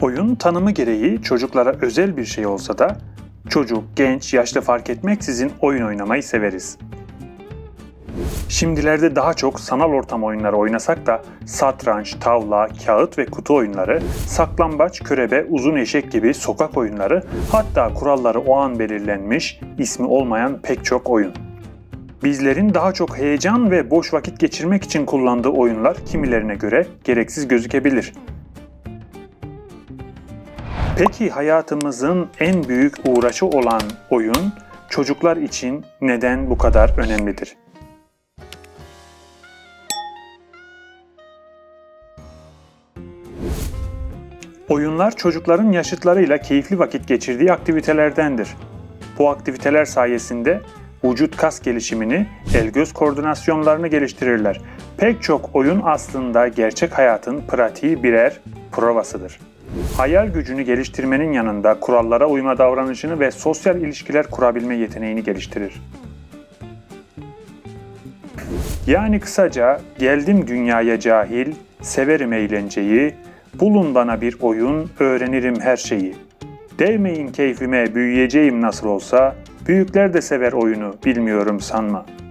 Oyun tanımı gereği çocuklara özel bir şey olsa da çocuk, genç, yaşlı fark etmeksizin oyun oynamayı severiz. Şimdilerde daha çok sanal ortam oyunları oynasak da satranç, tavla, kağıt ve kutu oyunları, saklambaç, körebe, uzun eşek gibi sokak oyunları, hatta kuralları o an belirlenmiş, ismi olmayan pek çok oyun. Bizlerin daha çok heyecan ve boş vakit geçirmek için kullandığı oyunlar kimilerine göre gereksiz gözükebilir. Peki hayatımızın en büyük uğraşı olan oyun çocuklar için neden bu kadar önemlidir? Oyunlar çocukların yaşıtlarıyla keyifli vakit geçirdiği aktivitelerdendir. Bu aktiviteler sayesinde vücut kas gelişimini, el-göz koordinasyonlarını geliştirirler. Pek çok oyun aslında gerçek hayatın pratiği birer provasıdır. Hayal gücünü geliştirmenin yanında kurallara uyma davranışını ve sosyal ilişkiler kurabilme yeteneğini geliştirir. Yani kısaca geldim dünyaya cahil, severim eğlenceyi, bulun bana bir oyun, öğrenirim her şeyi. Değmeyin keyfime, büyüyeceğim nasıl olsa, büyükler de sever oyunu, bilmiyorum sanma.''